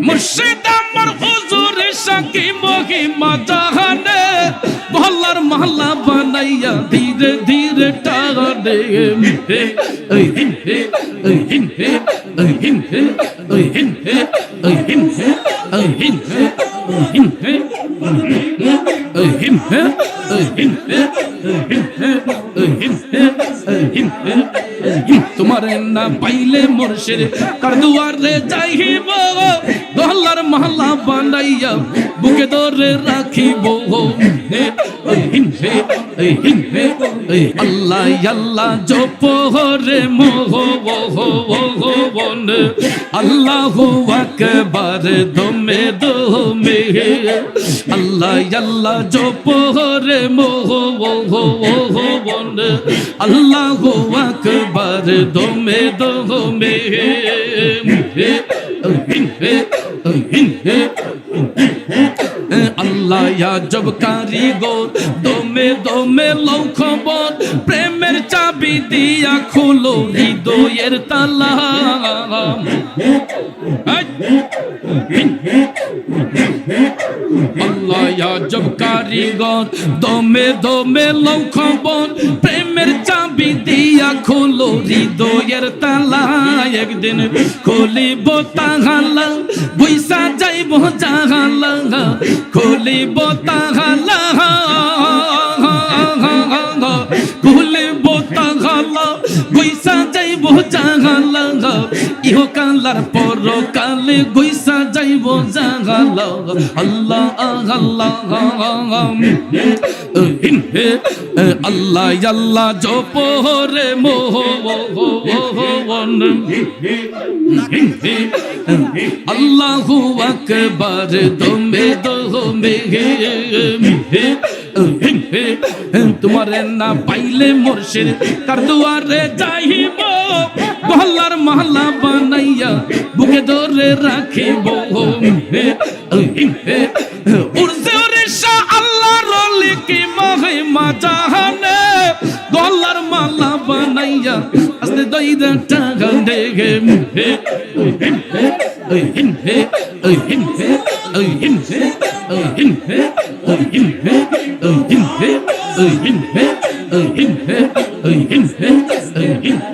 মুর্শিদ আমার হুজুর সাকি মহিমা জাহানে মহল্লার মহল্লা বানাইয়া ধীরে ধীরে টানে তোমার না পাইলে মোরশের তার দুয়ারে যাইব মহল্লার মহল্লা বানাইয়া বুকে দরে রাখিব আল্লাহ আল্লাহ জপ হরে মোহ আল্লাহ আকবার দমে দমে আল্লাহ আল্লাহ জপ হরে মোহ আল্লাহ আকবার দমে দমে হিন হে হিন হে হিন হে আল্লাহ জব কারিগর দমে দমে লৌ খবর প্রেমের চাবি দিয়া খুলো হৃদয়ের তালা। আল্লাহ জব কারিগর দমে দমে লৌ খবর প্রেমের চাবি দিয়া খুলো হৃদয়ের তালা, একদিন খুলিব তাহালা বৈশা যাইব জাহালা, খুলিব তাহালা খুলিব তাহালা বৈশা যাইব জাহালা ইহো কালার পর কালে গৈসা যাইব জাহালা আল্লাহ আল্লাহ আল্লাহ। আল্লাহ জপ রে মোহ আল্লাহু আকবার, দমে দমে। তোমার না পাইলে মোরশের কার দুয়ারে যাইব। মহল্লার মহল্লা বানাইয়া বুকে ধরে রাখিব উড়ছে ওরে শাহ আল্লাহ রলে কি মাহে মা জাহানে গল্লার মালা বানাইয়া আস্তে দইদা টাকা দেখে Oh, in here, oh, in here, oh, in here, oh, in here.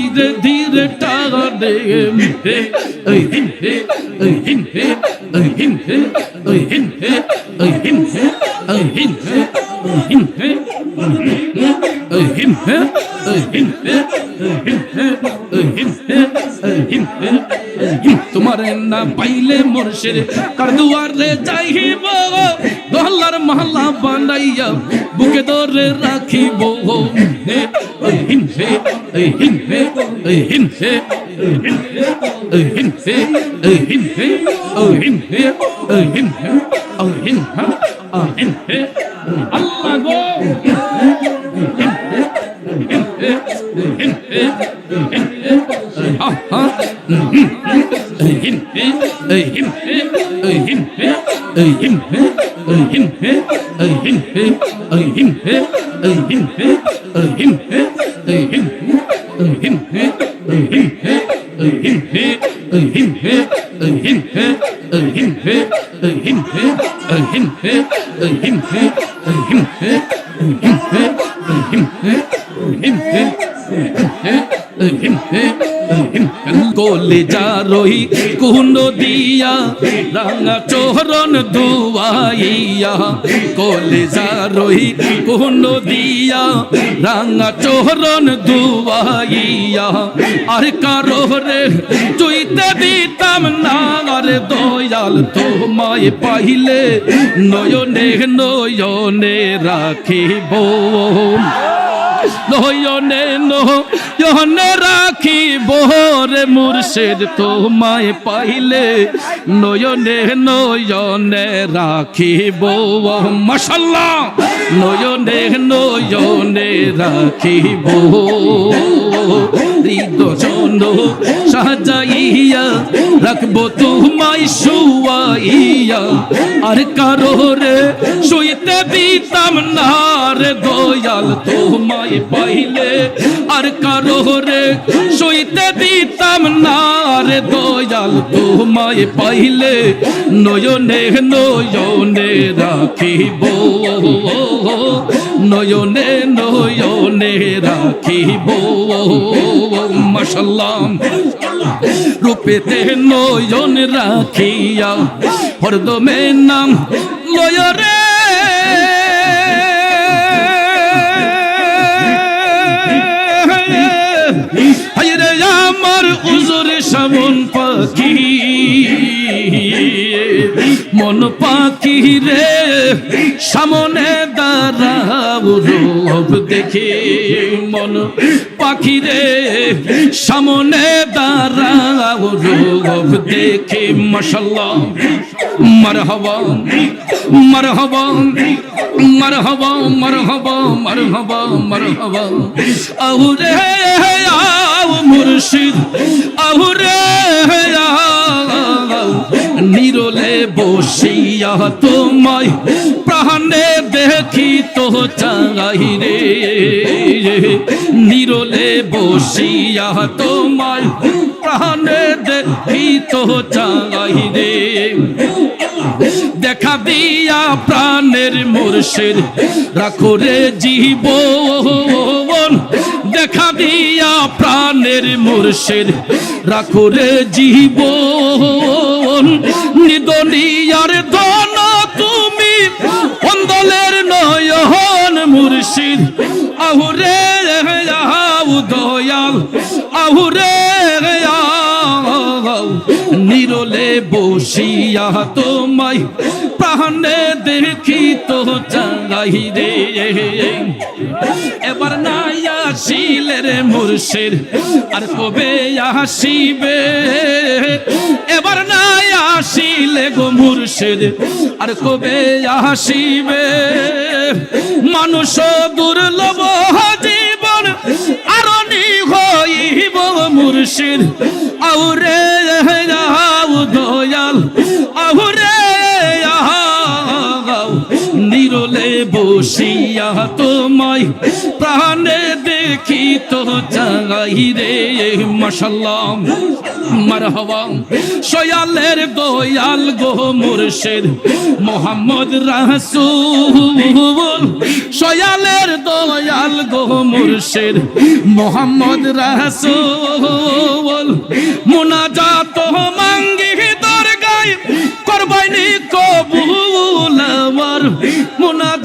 ধীরে ধীরে টানে হে ওই হিন হে ওই হিন হে ওই হিন হে ওই হিন হে ওই হিন হে ওই হিন হে ওই হিন হে ওই হিন হে ওই হিন হে ওই হিন হে ওই হিন হে ওই হিন হে তোমার না পাইলে মোরশের কার দুয়ারে যাইব দহলার মহল্লা বানাইয়া বুকে ধরে রাখিব হে ওই হিন হে ওই হিন হে ওই হিন হে ওই হিন হে ওই হিন হে ওই হিন হে ওই হিন হে ওই হিন হে him, him, him, him, him, কোলে যা রহি কুন্ড দিয়া, রাঙা চোহরন দুয়াইয়া। কোলে যা রহি কুন্ড দিয়া, রাঙা চোহরন দুয়াইয়া। আর কারও রে চুইতে দিতাম না, আর দয়াল তোমায় পাইলে নয়নে নয়নে রাখিব। নয়নে নয়নে রাখি রে মুর্শিদ তোমায় পাইলে। নয়নে নয়নে রাখিব মশাল্লাহ। নয়নে নয়নে রাখিব হৃদজন সাজাইয়া রাখব তোমায়, শুয়াইয়া। আর কারও রে শুইতে দিতাম না রে দয়াল তোমায়। পাইলে আর কারও রে শুইতে দিতাম না রে দয়াল তোমায় পাইলে নয়নে নয়নে রাখিব। নয়নে নয়নে রাখিব। রূপেতে নয়ন রাখিয়া, হরদমে নাম লয় রে হায়রে আমার উজুর সামন পাখি। মন পাখি রে, সামনে দাঁড়াও রূপ দেখে। মন পাখি রে, সামনে দাঁড়াও রূপ দেখে। মশাল্লাহ মুর্শিদ আও নিরলে বসিয়া তোমায় প্রাণে দেখি তো চাই রে। নিরলে বসিয়া তোমায় প্রাণে দেখি তো চাই রে। দেখা দিয়া প্রাণের মুর্শিদ। রাখো রে জীবন। দেখা দিয়া প্রাণের মুর্শিদ। রাখো রে জীবন। নিদনিয়ার ধন তুমি অন্দলের নয়ন মুর্শিদ। আহুরে আহু দয়াল আহুরে আও নিরলে বসিয়া তোমায় প্রাণে দেখি তো চাই রে। এবার নাই আসিলে রে মুর্শিদ, আর কবে আসিবে? এবার নাই আসিলে গো মুর্শিদ, আর কবে আসিবে? মানুষ দুর্লভ জীবন আরনি হইব মুর্শিদ আউরে আউ দয়াল আউরে নিরলে বসিয়া তোমায় প্রাণে দেখি তো চাই রে মশাল্লাহ মারহাবা সয়ালের দয়াল গো মুর্শিদ মোহাম্মদ রাসূল সয়ালের দয়াল গো মুর্শিদ মোহাম্মদ রাসূল মুনাজাত মাঙ্গি দরগায় করবাইনি কবুল আমার মুনাজাত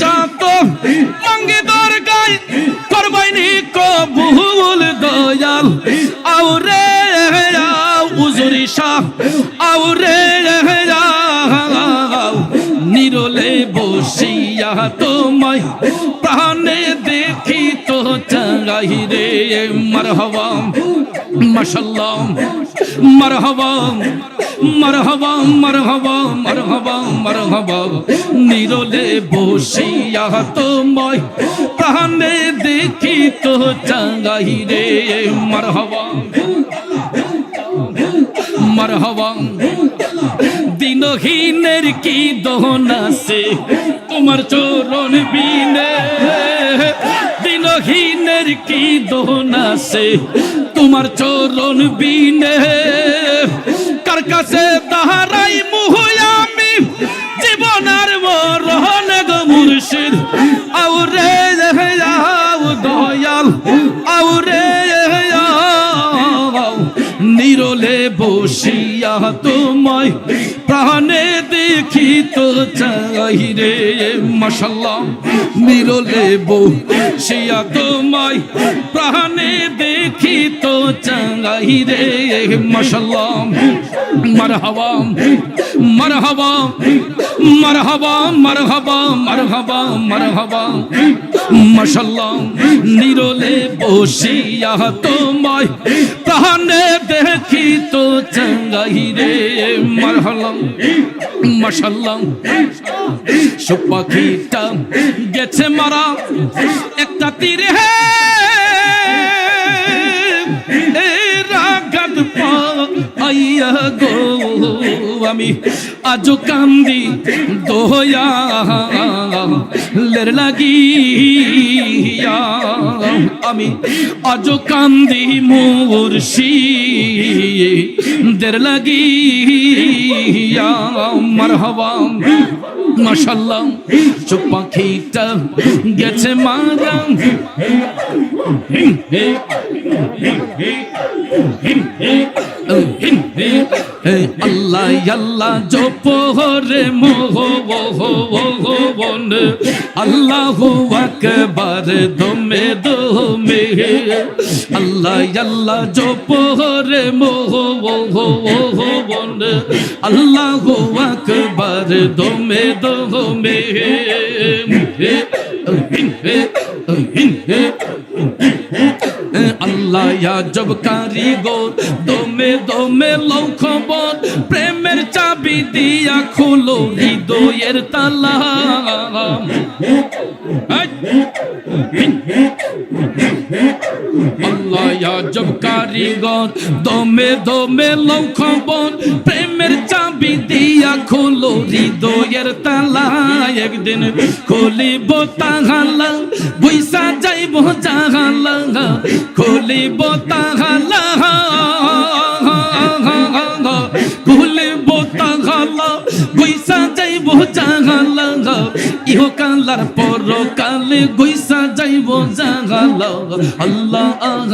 শাহ আউরে আউ নিরলে বসিয়া তোমায় প্রাণে দেখি তো চাই রে। মারহাবা, মাশাল্লাহ, মারহাবা মারহাবা মারহাবা মারহাবা মারহাবা। নিরলে বসিয়া তোমায় প্রাণে দেখি তো চাই রে। মারহাবা মারহাবা দিনহীনের কি দহন আছে? তোমার চরণ বিনে। দিনহীনের কি দহন আছে? তোমার চরণ বিনে। কার কাছে তাহারাই মুহুয়ামি বসিয়া তোমায় প্রাণে দেখি তো চাই রে, মশাল্লাহ। মিরলে বউ শিয়া তোমায় প্রাণে তো চাই রে, মশাল্লাহ। মারহাবা মারহাবা মারহাবা মারহাবা মারহাবা মারহাবা। মশাল্লাহ নিরলে বসিয়া তোমায় প্রাণে তো চাঙ্গাই রে মারহালাম মাসাল্লাম সব পাখিটা গেছে মারা একটা তীরে হে। রাগাত পা আইয়া গো। আমি আজো কান্দি দোয়া লাগিয়া। আমি আজো কান্দি মুর্শি দের লাগিয়া। মারহাবা, মাশাল্লাহ, চোখ গেছে মারা আল্লাহ আল্লাহ জপরে মোহ বন আল্লাহ আকবার দমে দমে আল্লাহ আল্লাহ জপরে মোহ বন আল্লাহ আকবার দমে দমে আল্লাহ জব কারিগর দমে দমে লৌ প্রেমের চাবি দিয়া খুলো হৃদয়ের তালা। আল্লাহ জব কারিগর, দমে দমে লৌ খবর প্রেমের চাবি দিয়া খুলো হৃদয়ের তালা একদিন খুলিব তাহালা বৈশা যাইব জাহালা খুলিব তাহালা খুলিব তাহালা বৈশা যাইব জাহালা ইহো কালার পর কালে গৈসা যাইব জাহালা আল্লাহ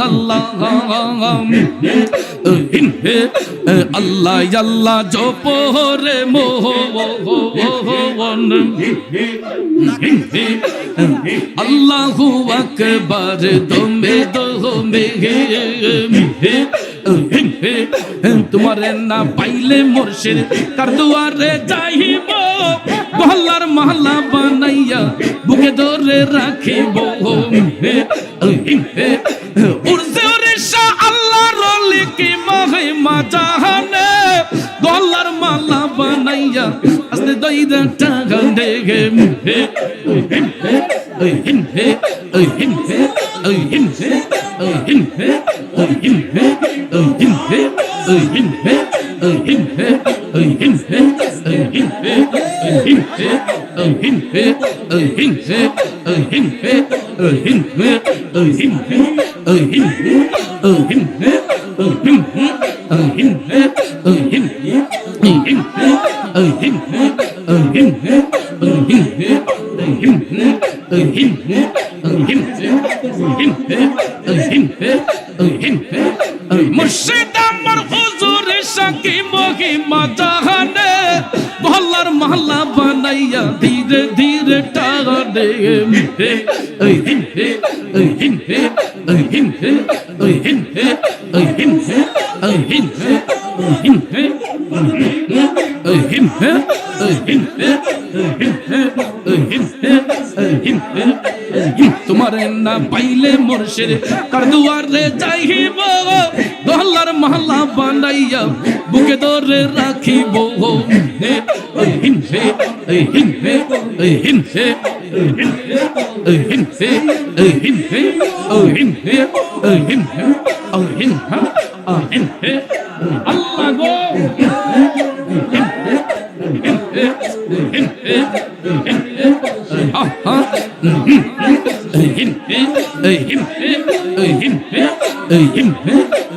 আল্লাহ আল্লাহ। আল্লাহ জপ রে মোহ আল্লাহু আকবার, দমে দমে তোমার না পাইলে মোরশের কার দুয়ারে যাইব গহলার মহল্লা বানাইয়া বুকে ধরে রাখিব উর্জে শাহ আল্লাহ রলি কি মহিমা জাহানে গলার মালা বানাইয়া আস্তে দইদা টাকা দেগে মুর্শিদ আমার সাকি মহিমা জাহানে মহল্লার মহল্লা বানাইয়া ধীরে ধীরে টানে তোমার না পাইলে মোর মোরশের কার দুয়ারে যাইব মালা বানাইয়া বুকে ধরে রাখিব হিংসে হিংসে হিংসে হিংসে হিংসে হিংসে হিংসে হিংসা হিংসে আল্লাহ গো হিংসে হিংসে হিংসে হিংসে